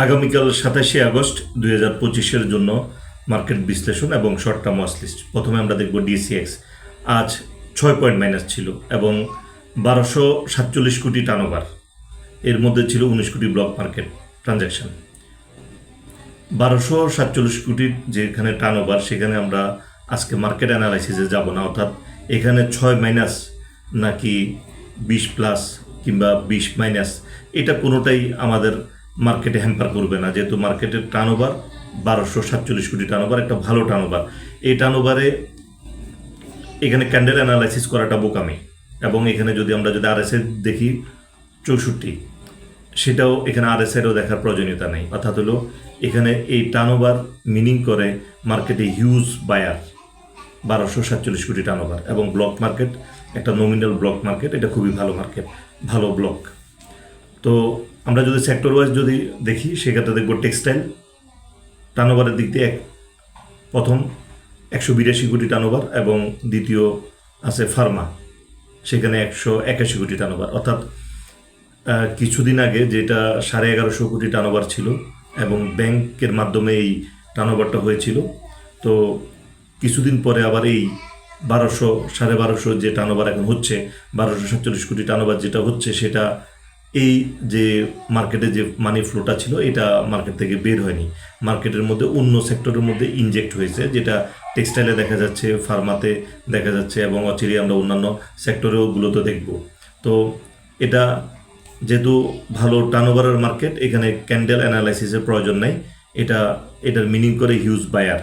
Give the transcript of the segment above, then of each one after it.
আগামীকাল সাতাশে আগস্ট দুই হাজার পঁচিশের জন্য মার্কেট বিশ্লেষণ এবং শর্ট টার্ম লিস্ট। প্রথমে আমরা দেখব ডিসিএক্স। আজ ছয় পয়েন্ট মাইনাস ছিল এবং বারোশো সাতচল্লিশ কোটি টার্নওভার এর মধ্যে ছিল উনিশ কোটি ব্লক মার্কেট ট্রানজ্যাকশন বারোশো সাতচল্লিশ কোটির যেখানে টার্নওভার সেখানে আমরা আজকে মার্কেট অ্যানালাইসিসে যাব না, অর্থাৎ এখানে ছয় মাইনাস নাকি বিশ প্লাস কিংবা বিশ মাইনাস এটা কোনোটাই আমাদের মার্কেটে হ্যাম্পার করবে না। যেহেতু মার্কেটের টার্নওভার বারোশো সাতচল্লিশ কোটি টার্নওভার একটা ভালো টার্নওভার এই টার্নওভারে এখানে ক্যান্ডেল অ্যানালাইসিস করাটা বোকামি। এবং এখানে যদি আমরা যদি আরএসএ দেখি, চৌষট্টি। সেটাও এখানে আরএসএরও দেখার প্রয়োজনীয়তা নেই। অর্থাৎ হলো, এখানে এই টার্নওভার মিনিং করে মার্কেটে হিউজ বায়ার বারোশো সাতচল্লিশ কোটি টার্নওভার এবং ব্লক মার্কেট একটা নমিনাল ব্লক মার্কেট এটা খুবই ভালো মার্কেট ভালো ব্লক তো আমরা যদি সেক্টর ওয়াইজ যদি দেখি, সেক্ষেত্রে দেখব টেক্সটাইল টার্নওভারের দিক দিয়ে এক, প্রথম একশো বিরাশি কোটি টার্নওভার এবং দ্বিতীয় আছে ফার্মা সেখানে একশো একাশি কোটি টার্নওভার অর্থাৎ কিছুদিন আগে যেটা সাড়ে এগারোশো কোটি টার্নওভার ছিল এবং ব্যাংকের মাধ্যমে এই টার্নওভারটা হয়েছিল, তো কিছুদিন পরে আবার এই বারোশো, সাড়ে বারোশো যে টার্নওভার এখন হচ্ছে, বারোশো সাতচল্লিশ কোটি টার্নওভার যেটা হচ্ছে, সেটা এই যে মার্কেটে যে মানি ফ্লোটা ছিল, এটা মার্কেট থেকে বের হয়নি। মার্কেটের মধ্যে অন্য সেক্টরের মধ্যে ইনজেক্ট হয়েছে, যেটা টেক্সটাইলে দেখা যাচ্ছে ফার্মাতে দেখা যাচ্ছে, এবং অচিরে আমরা অন্যান্য সেক্টরেও গুলোতে দেখব। তো এটা যেহেতু ভালো টার্নওভারের মার্কেট এখানে ক্যান্ডেল অ্যানালাইসিসের প্রয়োজন নেই। এটা, এটার মিনিং করে হিউজ বায়ার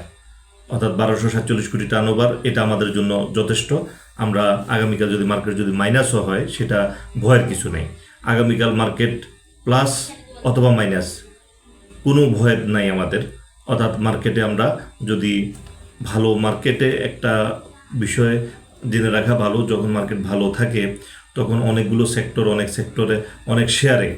অর্থাৎ বারোশো সাতচল্লিশ কোটি টার্নওভার এটা আমাদের জন্য যথেষ্ট। আমরা আগামীকাল যদি মার্কেট যদি মাইনাসও হয়, সেটা ভয়ের কিছু নেই। আগামীকাল মার্কেট প্লাস অথবা মাইনাস। কোনো ভয় নাই আমাদের। অর্থাৎ মার্কেটে আমরা যদি ভালো মার্কেটে একটা বিষয় জেনে রাখা ভালো, যখন মার্কেট ভালো থাকে, তখন অনেকগুলো সেক্টর, অনেক সেক্টরে, অনেক শেয়ারে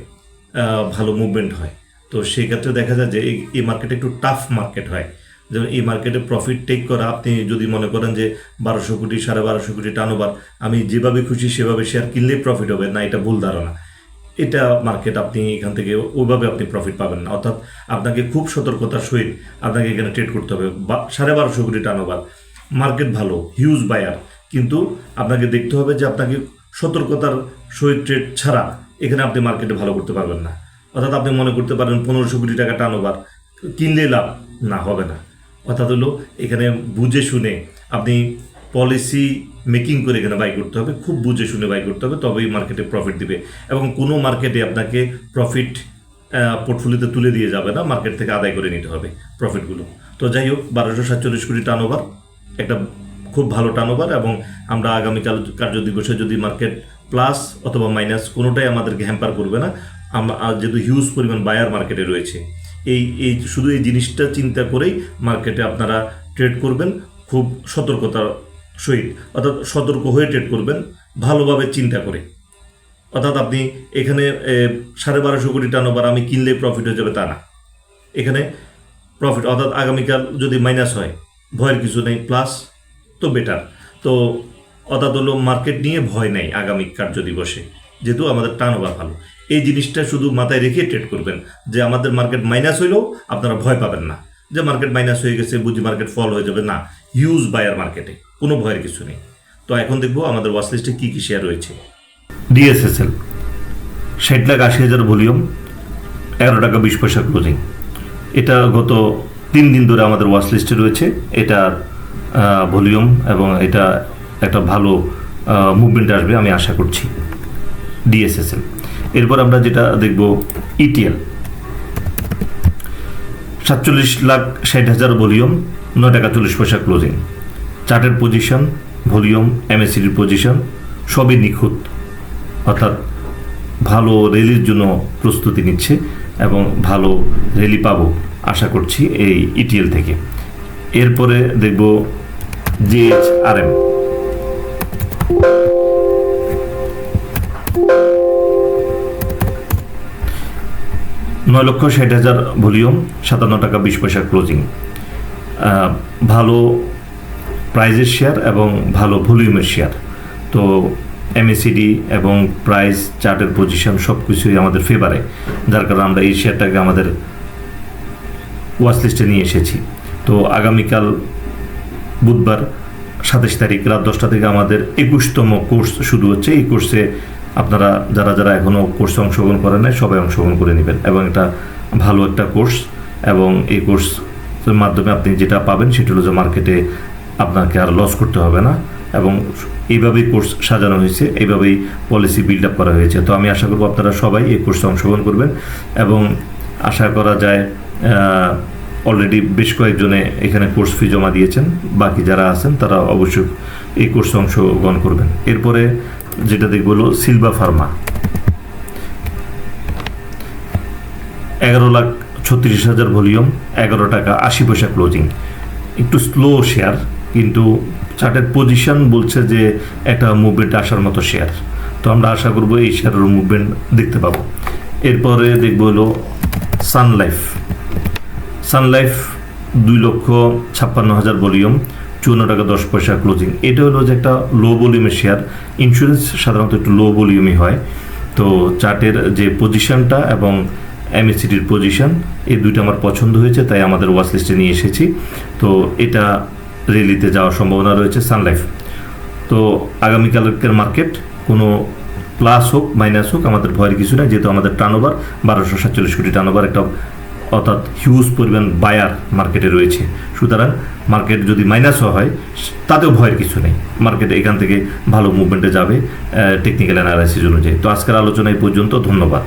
ভালো মুভমেন্ট হয়। তো সেই ক্ষেত্রে দেখা যায় যে এই- মার্কেটে একটু টাফ মার্কেট হয়। যেমন এই মার্কেটে প্রফিট টেক করা, আপনি যদি মনে করেন যে বারোশো কোটি, সাড়ে বারোশো কোটি টার্নওভার, আমি যেভাবে খুশি সেভাবে শেয়ার কিনলেই প্রফিট হবে, না, এটা ভুল ধারণা। এটা মার্কেট আপনি এখান থেকে ওইভাবে আপনি প্রফিট পাবেন না। অর্থাৎ আপনাকে খুব সতর্কতার সহিত আপনাকে এখানে ট্রেড করতে হবে। বা- সাড়ে বারোশো কোটি টার্নওভার মার্কেট ভালো হিউজ বায়ার কিন্তু আপনাকে দেখতে হবে যে আপনাকে সতর্কতার সহিত ট্রেড ছাড়া এখানে আপনি মার্কেটে ভালো করতে পারবেন না। অর্থাৎ আপনি মনে করতে পারেন পনেরোশো কোটি টাকা টার্নওভার কিনলে লাভ না, হবে না। অর্থাৎ হলো এখানে বুঝে শুনে আপনি পলিসি মেকিং করে এখানে বাই করতে হবে, খুব বুঝে শুনে বাই করতে হবে, তবেই মার্কেটে প্রফিট দিবে। এবং কোনো মার্কেটে আপনাকে প্রফিট পোর্টফোলিওতে তুলে দিয়ে যাবে না মার্কেট থেকে আদায় করে নিতে হবে প্রফিটগুলো তো যাই হোক, বারোশো সাতচল্লিশ কোটি টার্নওভার একটা খুব ভালো টার্নওভার এবং আমরা আগামীকাল কার্য দিবসে যদি মার্কেট প্লাস অথবা মাইনাস কোনোটাই আমাদেরকে হ্যাম্পার করবে না, আমরা যেহেতু হিউজ পরিমাণ বায়ার মার্কেটে রয়েছে, এই এই শুধু এই জিনিসটা চিন্তা করেই মার্কেটে আপনারা ট্রেড করবেন, খুব সতর্কতার সহিত অর্থাৎ সতর্ক হয়ে ট্রেড করবেন, ভালোভাবে চিন্তা করে। অর্থাৎ আপনি এখানে সাড়ে বারোশো কোটি টার্নওভার আমি কিনলে প্রফিট হয়ে যাবে তা না। এখানে প্রফিট অর্থাৎ আগামীকাল যদি মাইনাস হয়, ভয়ের কিছু নেই প্লাস তো বেটার তো অর্থাৎ হলো মার্কেট নিয়ে ভয় নেই আগামী কার্য দিবসে যেহেতু আমাদের টার্ন ওভার ভালো। এই জিনিসটা শুধু মাথায় রেখে ট্রেড করবেন, যে আমাদের মার্কেট মাইনাস হইলেও আপনারা ভয় পাবেন না, যে মার্কেট মাইনাস হয়ে গেছে, বুঝি মার্কেট ফল হয়ে যাবে না হিউজ বায়ার মার্কেটে কোনো ভয়ের কিছু নেই। তো এখন দেখব আমাদের ওয়াচ লিস্টে কী কী শেয়ার রয়েছে। ডিএসএসএল ষাট লাখ আশি হাজার ভলিউম, এগারো টাকা বিশ পয়সা ক্লোজিং এটা গত তিন দিন ধরে আমাদের ওয়াচ লিস্টে রয়েছে। এটার ভলিউম এবং এটা একটা ভালো মুভমেন্ট আসবে আমি আশা করছি। ডিএসএসএল এরপর আমরা যেটা দেখব E ইটিএল সাতচল্লিশ লাখ ষাট হাজার ভলিউম ন টাকা চল্লিশ পয়সা ক্লোজিং চার্টের পজিশন, ভলিউম এমএসিডির পজিশন, সবই নিখুঁত। অর্থাৎ ভালো র্যালির জন্য প্রস্তুতি নিচ্ছে এবং ভালো র্যালি পাবো আশা করছি এই ইটিএল থেকে। এরপরে দেখব জিএইচ আর এম নয় লক্ষ ষাট হাজার ভলিউম, সাতান্ন টাকা বিশ পয়সা ক্লোজিং। ভালো প্রাইজের শেয়ার এবং ভালো ভলিউমের শেয়ার তো এমএসিডি এবং প্রাইস চার্টের পজিশন সব কিছুই আমাদের ফেভারে যার কারণে আমরা এই শেয়ারটাকে আমাদের ওয়াচ লিস্টে নিয়ে এসেছি। তো আগামীকাল বুধবার সাতাশ তারিখ রাত দশটা থেকে আমাদের একুশতম কোর্স শুরু হচ্ছে। এই কোর্সে আপনারা যারা যারা এখনও কোর্সে অংশগ্রহণ করেন নাই, সবাই অংশগ্রহণ করে নেবেন। এবং এটা ভালো একটা কোর্স এবং এই কোর্সের মাধ্যমে আপনি যেটা পাবেন সেটা হলো যে মার্কেটে আপনাকে আর লস করতে হবে না এবং এইভাবেই কোর্স সাজানো হয়েছে, এইভাবেই পলিসি বিল্ড আপ করা হয়েছে। তো আমি আশা করব আপনারা সবাই এই কোর্সে অংশগ্রহণ করবেন এবং আশা করা যায় অলরেডি বেশ কয়েকজনে এখানে কোর্স ফি জমা দিয়েছেন। বাকি যারা আছেন, তারা অবশ্যই এই কোর্সে অংশগ্রহণ করবেন। এরপরে যেটা দেখব হলো সিলভা ফার্মা এগারো লাখ ছত্রিশ হাজার ভলিউম, এগারো টাকা আশি পয়সা ক্লোজিং একটু স্লো শেয়ার কিন্তু চার্টের পজিশন বলছে যে একটা মুভমেন্ট আসার মতো শেয়ার তো আমরা আশা করব এই শেয়ারের মুভমেন্ট দেখতে পাবো। এরপরে দেখব হলো সানলাইফ সানলাইফ দুই লক্ষ ছাপ্পান্ন হাজার ভলিউম, চুয়ান্ন টাকা দশ পয়সা ক্লোজিং এটা হলো যে একটা লো ভলিউমের শেয়ার ইন্স্যুরেন্স সাধারণত একটু লো ভলিউমই হয়। তো চার্টের যে পজিশনটা এবং এমএসিটির পজিশন এই দুইটা আমার পছন্দ হয়েছে, তাই আমাদের ওয়াচ লিস্টে নিয়ে এসেছি। তো এটা রেলিতে যাওয়ার সম্ভাবনা রয়েছে সানলাইফ। তো আগামীকালকের মার্কেট কোনো প্লাস হোক, মাইনাস হোক, আমাদের ভয়ের কিছু নাই, যেহেতু আমাদের টার্নওভার বারোশো সাতচল্লিশ কোটি টার্নওভার একটা অর্থাৎ হিউজ পরিমাণ বায়ার মার্কেটে রয়েছে। সুতরাং মার্কেট যদি মাইনাসও হয়, তাতেও ভয়ের কিছু নেই। মার্কেট এখান থেকে ভালো মুভমেন্টে যাবে টেকনিক্যাল অ্যানালাইসিস অনুযায়ী। তো আজকের আলোচনা এই পর্যন্ত, ধন্যবাদ।